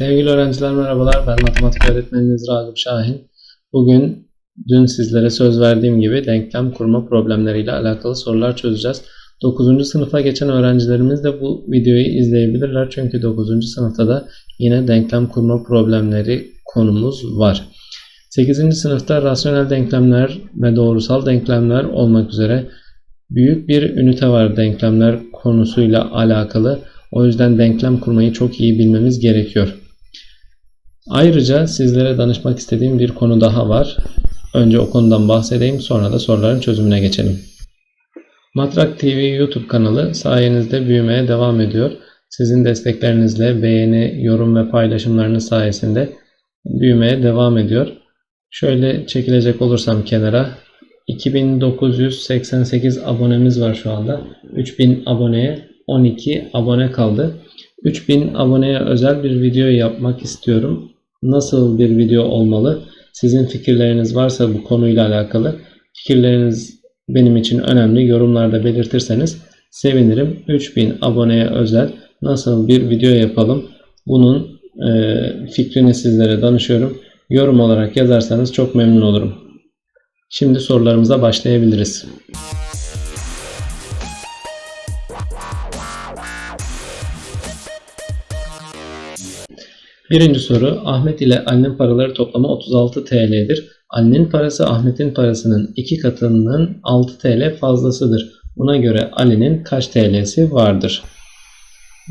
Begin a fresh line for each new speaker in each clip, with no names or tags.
Sevgili öğrenciler merhabalar. Ben matematik öğretmeniniz Ragıp Şahin. Bugün dün sizlere söz verdiğim gibi denklem kurma problemleriyle alakalı sorular çözeceğiz. 9. sınıfa geçen öğrencilerimiz de bu videoyu izleyebilirler. Çünkü 9. sınıfta da yine denklem kurma problemleri konumuz var. 8. sınıfta rasyonel denklemler ve doğrusal denklemler olmak üzere büyük bir ünite var denklemler konusuyla alakalı. O yüzden denklem kurmayı çok iyi bilmemiz gerekiyor. Ayrıca sizlere danışmak istediğim bir konu daha var. Önce o konudan bahsedeyim sonra da soruların çözümüne geçelim. Matrak TV YouTube kanalı sayenizde büyümeye devam ediyor. Sizin desteklerinizle beğeni, yorum ve paylaşımlarınız sayesinde büyümeye devam ediyor. Şöyle çekilecek olursam kenara 2988 abonemiz var şu anda. 3000 aboneye 12 abone kaldı. 3000 aboneye özel bir video yapmak istiyorum. Nasıl bir video olmalı? Sizin fikirleriniz varsa bu konuyla alakalı fikirleriniz benim için önemli. Yorumlarda belirtirseniz sevinirim. 3000 aboneye özel nasıl bir video yapalım? Bunun e, fikrini sizlere danışıyorum. Yorum olarak yazarsanız çok memnun olurum. Şimdi sorularımıza başlayabiliriz. Birinci soru Ahmet ile Ali'nin paraları toplamı 36 TL'dir. Ali'nin parası Ahmet'in parasının 2 katının 6 TL fazlasıdır. Buna göre Ali'nin kaç TL'si vardır?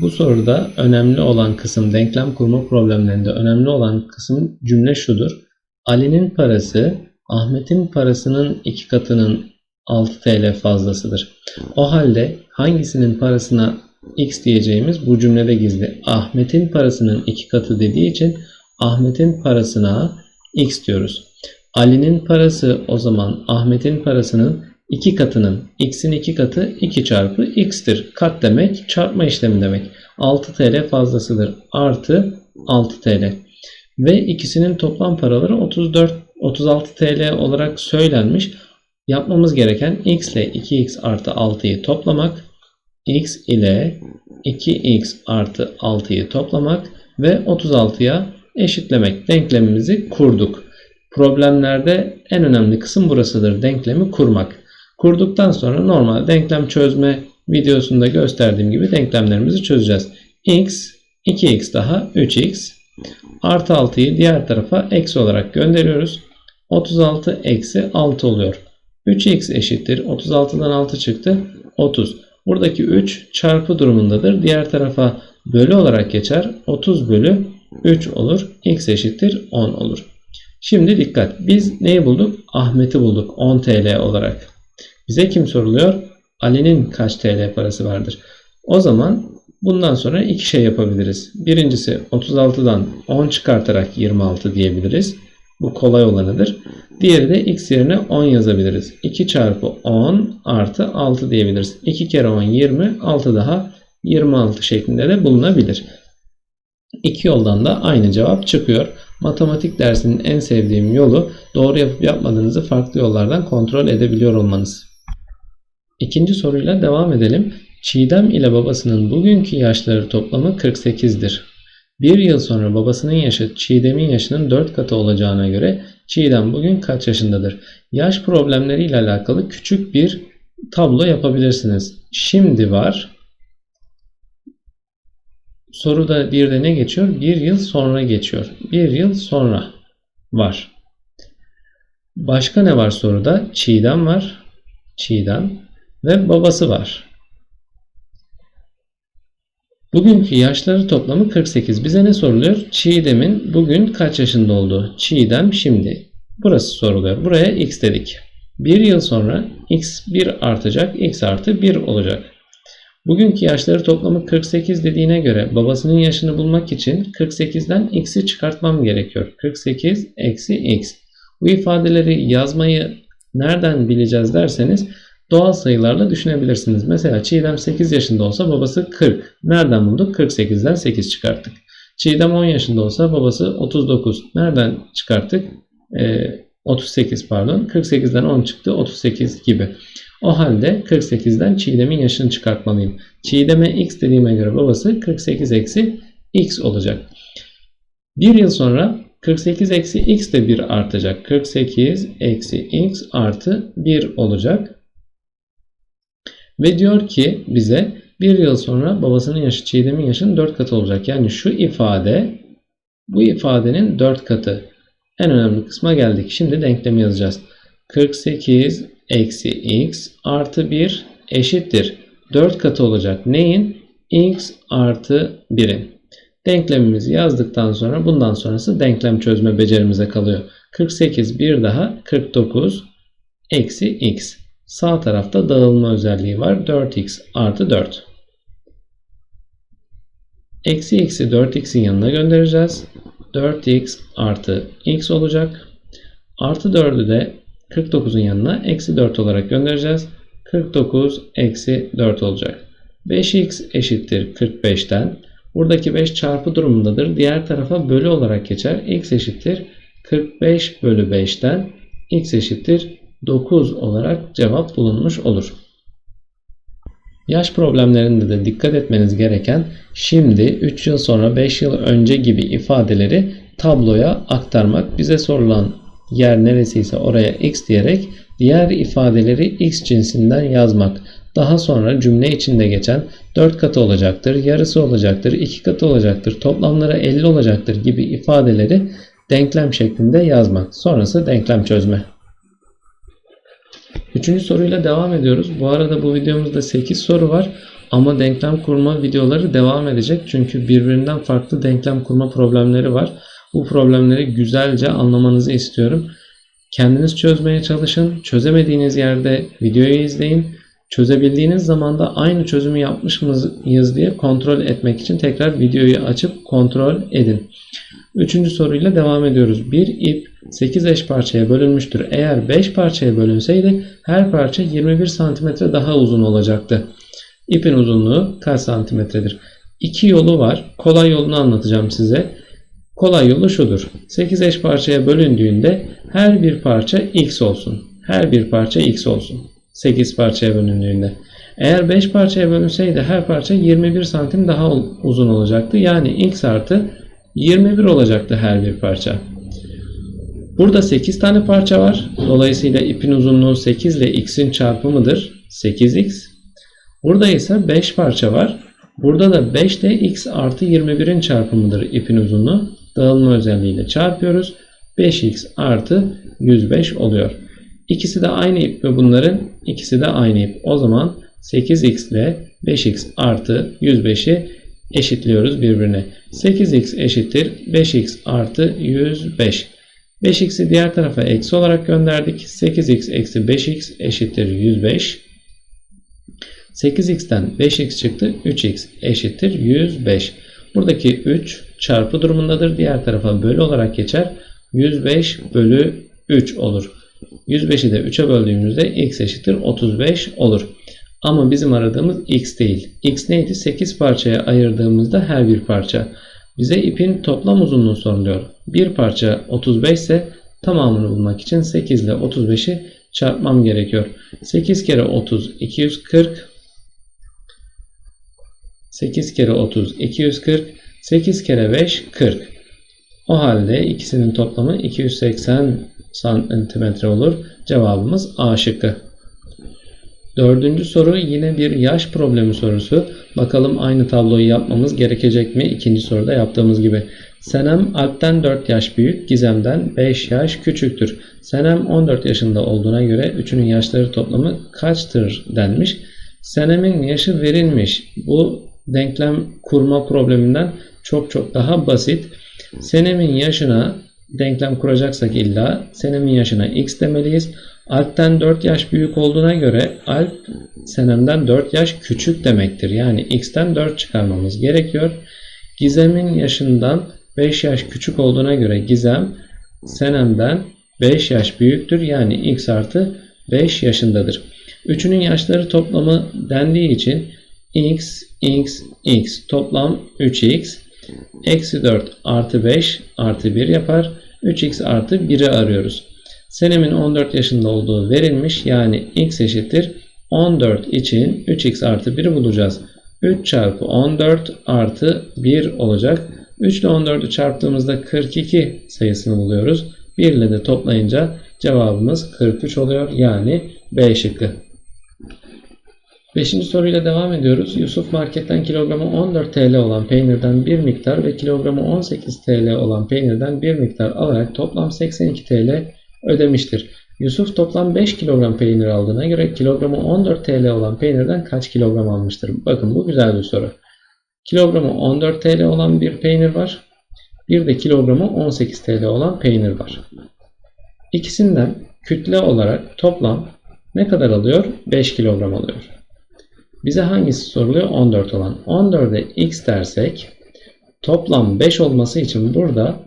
Bu soruda önemli olan kısım denklem kurma problemlerinde önemli olan kısım cümle şudur. Ali'nin parası Ahmet'in parasının 2 katının 6 TL fazlasıdır. O halde hangisinin parasına x diyeceğimiz bu cümlede gizli. Ahmet'in parasının iki katı dediği için Ahmet'in parasına x diyoruz. Ali'nin parası o zaman Ahmet'in parasının iki katının x'in iki katı 2 çarpı x'tir. Kat demek çarpma işlemi demek. 6 TL fazlasıdır. Artı 6 TL. Ve ikisinin toplam paraları 34 36 TL olarak söylenmiş. Yapmamız gereken x ile 2x artı 6'yı toplamak x ile 2x artı 6'yı toplamak ve 36'ya eşitlemek denklemimizi kurduk. Problemlerde en önemli kısım burasıdır. Denklemi kurmak. Kurduktan sonra normal denklem çözme videosunda gösterdiğim gibi denklemlerimizi çözeceğiz. x, 2x daha 3x artı 6'yı diğer tarafa eksi olarak gönderiyoruz. 36 eksi 6 oluyor. 3x eşittir. 36'dan 6 çıktı. 30. Buradaki 3 çarpı durumundadır. Diğer tarafa bölü olarak geçer. 30 bölü 3 olur. X eşittir 10 olur. Şimdi dikkat. Biz neyi bulduk? Ahmet'i bulduk 10 TL olarak. Bize kim soruluyor? Ali'nin kaç TL parası vardır? O zaman bundan sonra iki şey yapabiliriz. Birincisi 36'dan 10 çıkartarak 26 diyebiliriz. Bu kolay olanıdır. Diğeri de x yerine 10 yazabiliriz. 2 çarpı 10 artı 6 diyebiliriz. 2 kere 10 20 6 daha 26 şeklinde de bulunabilir. İki yoldan da aynı cevap çıkıyor. Matematik dersinin en sevdiğim yolu doğru yapıp yapmadığınızı farklı yollardan kontrol edebiliyor olmanız. İkinci soruyla devam edelim. Çiğdem ile babasının bugünkü yaşları toplamı 48'dir. Bir yıl sonra babasının yaşı Çiğdem'in yaşının 4 katı olacağına göre Çiğdem bugün kaç yaşındadır? Yaş problemleriyle alakalı küçük bir tablo yapabilirsiniz. Şimdi var. Soruda bir de ne geçiyor? Bir yıl sonra geçiyor. Bir yıl sonra var. Başka ne var soruda? Çiğdem var. Çiğdem ve babası var. Bugünkü yaşları toplamı 48. Bize ne soruluyor? Çiğdem'in bugün kaç yaşında olduğu. Çiğdem şimdi. Burası soruluyor. Buraya x dedik. Bir yıl sonra x 1 artacak. x artı 1 olacak. Bugünkü yaşları toplamı 48 dediğine göre babasının yaşını bulmak için 48'den x'i çıkartmam gerekiyor. 48 eksi x. Bu ifadeleri yazmayı nereden bileceğiz derseniz doğal sayılarla düşünebilirsiniz. Mesela Çiğdem 8 yaşında olsa babası 40. Nereden bulduk? 48'den 8 çıkarttık. Çiğdem 10 yaşında olsa babası 39. Nereden çıkarttık? Ee, 38 pardon. 48'den 10 çıktı. 38 gibi. O halde 48'den Çiğdem'in yaşını çıkartmalıyım. Çiğdem'e x dediğime göre babası 48 eksi x olacak. Bir yıl sonra 48 eksi x de 1 artacak. 48 eksi x artı 1 olacak. Ve diyor ki bize bir yıl sonra babasının yaşı Çiğdem'in yaşının 4 katı olacak. Yani şu ifade bu ifadenin 4 katı. En önemli kısma geldik. Şimdi denklemi yazacağız. 48 eksi x artı 1 eşittir. 4 katı olacak. Neyin? x artı 1'in. Denklemimizi yazdıktan sonra bundan sonrası denklem çözme becerimize kalıyor. 48 bir daha 49 eksi x. Sağ tarafta dağılma özelliği var. 4x artı 4. Eksi x'i 4x'in yanına göndereceğiz. 4x artı x olacak. Artı 4'ü de 49'un yanına eksi 4 olarak göndereceğiz. 49 eksi 4 olacak. 5x eşittir 45'ten. Buradaki 5 çarpı durumundadır. Diğer tarafa bölü olarak geçer. x eşittir 45 bölü 5'ten x eşittir 9 olarak cevap bulunmuş olur. Yaş problemlerinde de dikkat etmeniz gereken şimdi 3 yıl sonra 5 yıl önce gibi ifadeleri tabloya aktarmak. Bize sorulan yer neresiyse oraya x diyerek diğer ifadeleri x cinsinden yazmak. Daha sonra cümle içinde geçen 4 katı olacaktır, yarısı olacaktır, 2 katı olacaktır, toplamları 50 olacaktır gibi ifadeleri denklem şeklinde yazmak. Sonrası denklem çözme. Üçüncü soruyla devam ediyoruz. Bu arada bu videomuzda 8 soru var. Ama denklem kurma videoları devam edecek. Çünkü birbirinden farklı denklem kurma problemleri var. Bu problemleri güzelce anlamanızı istiyorum. Kendiniz çözmeye çalışın. Çözemediğiniz yerde videoyu izleyin. Çözebildiğiniz zaman da aynı çözümü yapmış mıyız diye kontrol etmek için tekrar videoyu açıp kontrol edin. Üçüncü soruyla devam ediyoruz. Bir ip 8 eş parçaya bölünmüştür. Eğer 5 parçaya bölünseydi her parça 21 santimetre daha uzun olacaktı. İpin uzunluğu kaç santimetredir? İki yolu var. Kolay yolunu anlatacağım size. Kolay yolu şudur. 8 eş parçaya bölündüğünde her bir parça x olsun. Her bir parça x olsun. 8 parçaya bölündüğünde. Eğer 5 parçaya bölünseydi her parça 21 santim daha uzun olacaktı. Yani x artı 21 olacaktı her bir parça. Burada 8 tane parça var. Dolayısıyla ipin uzunluğu 8 ile x'in çarpımıdır. 8x. Burada ise 5 parça var. Burada da 5 ile x artı 21'in çarpımıdır ipin uzunluğu. Dağılma özelliğiyle çarpıyoruz. 5x artı 105 oluyor. İkisi de aynı ip ve bunların ikisi de aynı ip. O zaman 8x ile 5x artı 105'i eşitliyoruz birbirine. 8x eşittir 5x artı 105. 5x'i diğer tarafa eksi olarak gönderdik. 8x eksi 5x eşittir 105. 8x'ten 5x çıktı. 3x eşittir 105. Buradaki 3 çarpı durumundadır. Diğer tarafa bölü olarak geçer. 105 bölü 3 olur. 105'i de 3'e böldüğümüzde x eşittir 35 olur. Ama bizim aradığımız x değil. x neydi? 8 parçaya ayırdığımızda her bir parça. Bize ipin toplam uzunluğu soruluyor. Bir parça 35 ise tamamını bulmak için 8 ile 35'i çarpmam gerekiyor. 8 kere 30 240 8 kere 30 240 8 kere 5 40 o halde ikisinin toplamı 280 santimetre olur. Cevabımız A şıkkı. Dördüncü soru yine bir yaş problemi sorusu. Bakalım aynı tabloyu yapmamız gerekecek mi? İkinci soruda yaptığımız gibi. Senem Alp'ten 4 yaş büyük, Gizem'den 5 yaş küçüktür. Senem 14 yaşında olduğuna göre üçünün yaşları toplamı kaçtır denmiş. Senem'in yaşı verilmiş. Bu denklem kurma probleminden çok çok daha basit. Senem'in yaşına denklem kuracaksak illa Senem'in yaşına x demeliyiz. Alp'ten 4 yaş büyük olduğuna göre Alp Senem'den 4 yaş küçük demektir. Yani x'ten 4 çıkarmamız gerekiyor. Gizem'in yaşından 5 yaş küçük olduğuna göre Gizem Senem'den 5 yaş büyüktür. Yani x artı 5 yaşındadır. Üçünün yaşları toplamı dendiği için x, x, x toplam 3x eksi 4 artı 5 artı 1 yapar. 3x artı 1'i arıyoruz. Senemin 14 yaşında olduğu verilmiş. Yani x eşittir 14 için 3x artı 1'i bulacağız. 3 çarpı 14 artı 1 olacak. 3 ile 14'ü çarptığımızda 42 sayısını buluyoruz. 1 ile de toplayınca cevabımız 43 oluyor. Yani B şıkkı. Beşinci soruyla devam ediyoruz. Yusuf marketten kilogramı 14 TL olan peynirden bir miktar ve kilogramı 18 TL olan peynirden bir miktar alarak toplam 82 TL ödemiştir. Yusuf toplam 5 kilogram peynir aldığına göre kilogramı 14 TL olan peynirden kaç kilogram almıştır? Bakın bu güzel bir soru. Kilogramı 14 TL olan bir peynir var. Bir de kilogramı 18 TL olan peynir var. İkisinden kütle olarak toplam ne kadar alıyor? 5 kilogram alıyor. Bize hangisi soruluyor? 14 olan. 14'e x dersek toplam 5 olması için burada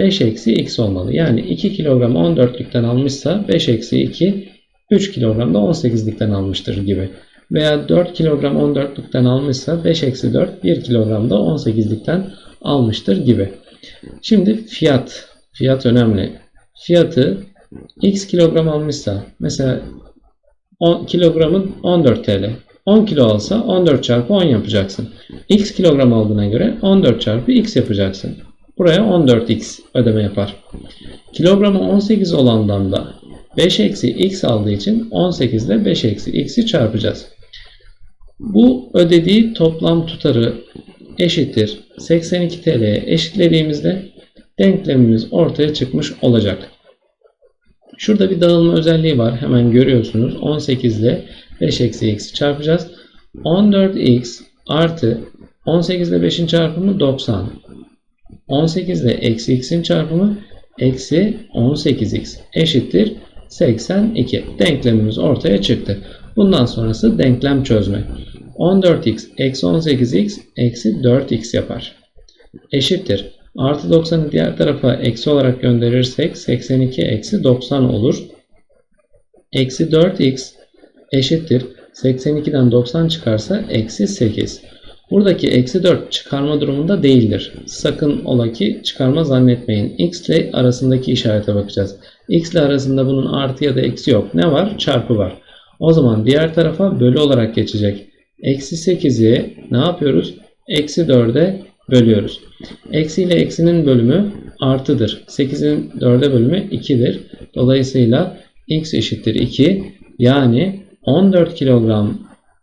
5 eksi x olmalı. Yani 2 kilogram 14'lükten almışsa 5 eksi 2 3 kilogram da 18'likten almıştır gibi. Veya 4 kilogram 14'lükten almışsa 5 eksi 4 1 kilogram da 18'likten almıştır gibi. Şimdi fiyat. Fiyat önemli. Fiyatı x kilogram almışsa mesela 10 kilogramın 14 TL. 10 kilo alsa 14 çarpı 10 yapacaksın. X kilogram aldığına göre 14 çarpı X yapacaksın. Buraya 14X ödeme yapar. Kilogramı 18 olandan da 5 eksi X aldığı için 18 ile 5 eksi X'i çarpacağız. Bu ödediği toplam tutarı eşittir 82 TL'ye eşitlediğimizde denklemimiz ortaya çıkmış olacak. Şurada bir dağılma özelliği var. Hemen görüyorsunuz. 18 ile 5 eksi x'i çarpacağız. 14x artı 18 ile 5'in çarpımı 90. 18 ile eksi x'in çarpımı eksi 18x eşittir 82. Denklemimiz ortaya çıktı. Bundan sonrası denklem çözme. 14x eksi 18x eksi 4x yapar. Eşittir. Artı 90'ı diğer tarafa eksi olarak gönderirsek 82 eksi 90 olur. Eksi 4x eşittir. 82'den 90 çıkarsa eksi 8. Buradaki eksi 4 çıkarma durumunda değildir. Sakın ola ki çıkarma zannetmeyin. X ile arasındaki işarete bakacağız. X ile arasında bunun artı ya da eksi yok. Ne var? Çarpı var. O zaman diğer tarafa bölü olarak geçecek. Eksi 8'i ne yapıyoruz? Eksi 4'e bölüyoruz. Eksi ile eksinin bölümü artıdır. 8'in 4'e bölümü 2'dir. Dolayısıyla x eşittir 2. Yani 14 kilogram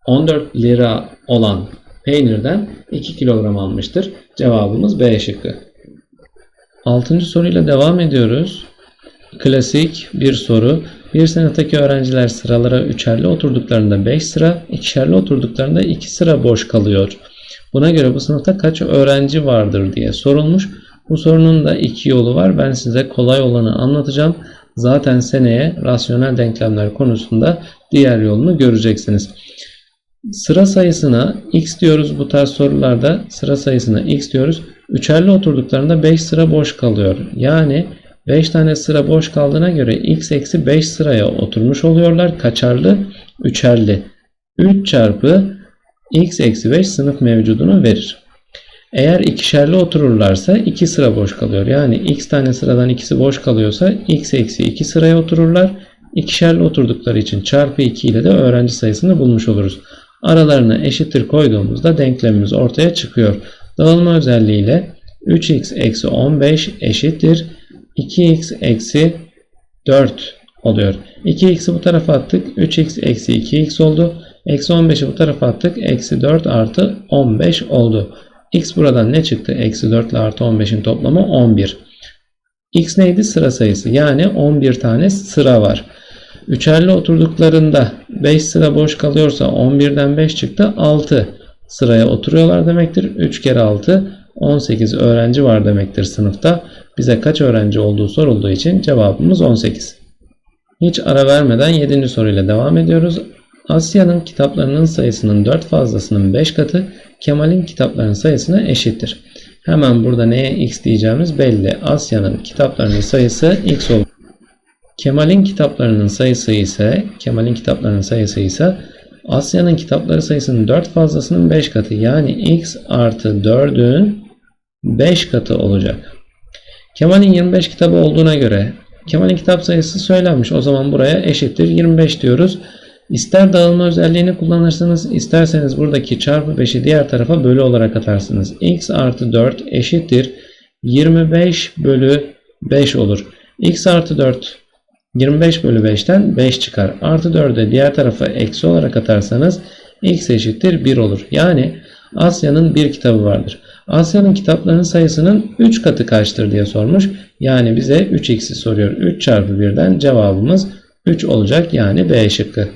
14 lira olan peynirden 2 kilogram almıştır. Cevabımız B şıkkı. 6. soruyla devam ediyoruz. Klasik bir soru. Bir sınıftaki öğrenciler sıralara üçerli oturduklarında 5 sıra, ikişerli oturduklarında 2 sıra boş kalıyor. Buna göre bu sınıfta kaç öğrenci vardır diye sorulmuş. Bu sorunun da iki yolu var. Ben size kolay olanı anlatacağım. Zaten seneye rasyonel denklemler konusunda diğer yolunu göreceksiniz. Sıra sayısına x diyoruz bu tarz sorularda. Sıra sayısına x diyoruz. Üçerli oturduklarında 5 sıra boş kalıyor. Yani 5 tane sıra boş kaldığına göre x eksi 5 sıraya oturmuş oluyorlar. Kaçarlı? Üçerli. 3 çarpı x eksi 5 sınıf mevcudunu verir. Eğer ikişerli otururlarsa 2 sıra boş kalıyor. Yani x tane sıradan ikisi boş kalıyorsa x eksi 2 sıraya otururlar. İkişerli oturdukları için çarpı 2 ile de öğrenci sayısını bulmuş oluruz. Aralarına eşittir koyduğumuzda denklemimiz ortaya çıkıyor. Dağılma özelliğiyle 3x eksi 15 eşittir 2x eksi 4 oluyor. 2x'i bu tarafa attık. 3x eksi 2x oldu. Eksi 15'i bu tarafa attık. Eksi 4 artı 15 oldu. X buradan ne çıktı? Eksi 4 ile artı 15'in toplamı 11. X neydi? Sıra sayısı. Yani 11 tane sıra var. Üçerli oturduklarında 5 sıra boş kalıyorsa 11'den 5 çıktı. 6 sıraya oturuyorlar demektir. 3 kere 6 18 öğrenci var demektir sınıfta. Bize kaç öğrenci olduğu sorulduğu için cevabımız 18. Hiç ara vermeden 7. soruyla devam ediyoruz. Asya'nın kitaplarının sayısının 4 fazlasının 5 katı Kemal'in kitaplarının sayısına eşittir. Hemen burada neye x diyeceğimiz belli. Asya'nın kitaplarının sayısı x olur. Kemal'in kitaplarının sayısı ise Kemal'in kitaplarının sayısı ise Asya'nın kitapları sayısının 4 fazlasının 5 katı. Yani x artı 4'ün 5 katı olacak. Kemal'in 25 kitabı olduğuna göre Kemal'in kitap sayısı söylenmiş. O zaman buraya eşittir 25 diyoruz. İster dağılma özelliğini kullanırsınız, isterseniz buradaki çarpı 5'i diğer tarafa bölü olarak atarsınız. x artı 4 eşittir 25 bölü 5 olur. x artı 4 25 bölü 5'ten 5 çıkar. Artı 4'ü diğer tarafa eksi olarak atarsanız x eşittir 1 olur. Yani Asya'nın bir kitabı vardır. Asya'nın kitaplarının sayısının 3 katı kaçtır diye sormuş. Yani bize 3x'i soruyor. 3 çarpı 1'den cevabımız 3 olacak. Yani B şıkkı.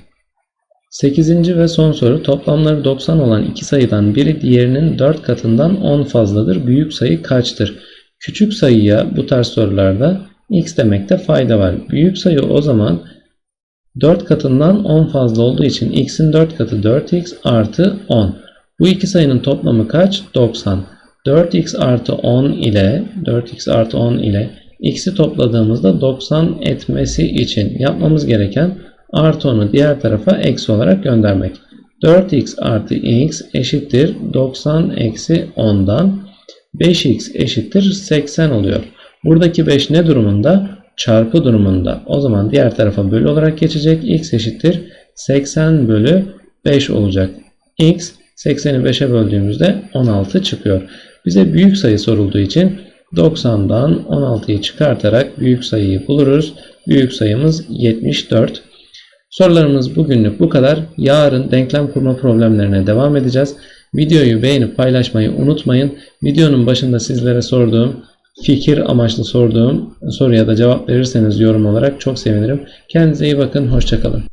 8. ve son soru toplamları 90 olan iki sayıdan biri diğerinin 4 katından 10 fazladır. Büyük sayı kaçtır? Küçük sayıya bu tarz sorularda x demekte fayda var. Büyük sayı o zaman 4 katından 10 fazla olduğu için x'in 4 katı 4x artı 10. Bu iki sayının toplamı kaç? 90. 4x artı 10 ile 4x artı 10 ile x'i topladığımızda 90 etmesi için yapmamız gereken artı 10'u diğer tarafa eksi olarak göndermek. 4x artı x eşittir 90 eksi 10'dan 5x eşittir 80 oluyor. Buradaki 5 ne durumunda? Çarpı durumunda. O zaman diğer tarafa bölü olarak geçecek. x eşittir 80 bölü 5 olacak. x 80'i 5'e böldüğümüzde 16 çıkıyor. Bize büyük sayı sorulduğu için 90'dan 16'yı çıkartarak büyük sayıyı buluruz. Büyük sayımız 74. Sorularımız bugünlük bu kadar. Yarın denklem kurma problemlerine devam edeceğiz. Videoyu beğenip paylaşmayı unutmayın. Videonun başında sizlere sorduğum fikir amaçlı sorduğum soruya da cevap verirseniz yorum olarak çok sevinirim. Kendinize iyi bakın. Hoşçakalın.